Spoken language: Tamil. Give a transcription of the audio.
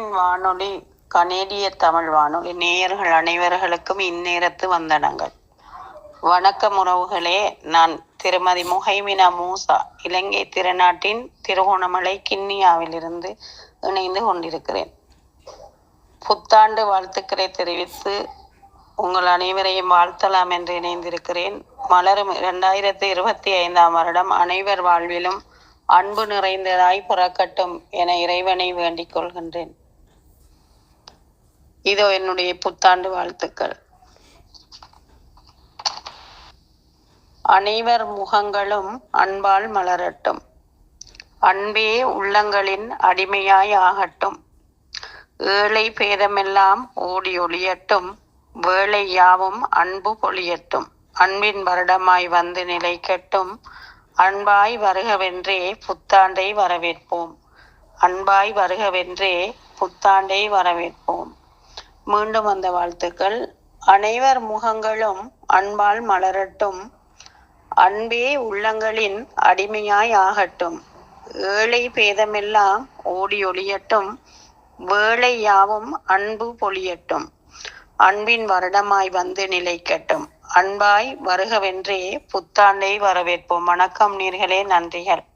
வானொலி கனேடிய தமிழ் வானொலி நேயர்கள் அனைவர்களுக்கும் இந்நேரத்து வந்தனங்கள். வணக்கம் உறவுகளே நான் திருமதி முஹைமினா மூசா இலங்கை திருநாட்டின் திருகோணமலை கிண்ணியாவிலிருந்து இணைந்து கொண்டிருக்கிறேன். புத்தாண்டு வாழ்த்துக்களை தெரிவித்து உங்கள் அனைவரையும் வாழ்த்தலாம் என்று இணைந்திருக்கிறேன். மலரும் இரண்டாயிரத்தி இருபத்தி ஐந்தாம் வருடம் அனைவர் வாழ்விலும் அன்பு நிறைந்ததாய் புறக்கட்டும் என இறைவனை வேண்டிக் கொள்கின்றேன். இதோ என்னுடைய புத்தாண்டு வாழ்த்துக்கள். அனைவர் முகங்களும் அன்பால் மலரட்டும். அன்பே உள்ளங்களின் அடிமையாய் ஆகட்டும் ஏழை பேதமெல்லாம் ஓடி ஒளியட்டும். வேலை யாவும் அன்பு பொழியட்டும். அன்பின் வருடமாய் வந்து நிலைக்கட்டும் அன்பாய் வருகவென்றே புத்தாண்டை வரவேற்போம். அன்பாய் வருகவென்றே புத்தாண்டை வரவேற்போம். மீண்டும் அந்த வாழ்த்துக்கள். அனைவர் முகங்களும் அன்பால் மலரட்டும். அன்பே உள்ளங்களின் அடிமையாய் ஆகட்டும் ஏழை பேதமெல்லாம் ஓடி ஒளியட்டும். வேலை யாவும் அன்பு பொழியட்டும். அன்பின் வருடமாய் வந்து நிலைக்கட்டும். அன்பாய் வருகவென்றே புத்தாண்டை வரவேற்போம். வணக்கம் நீர்களே நன்றிகள்.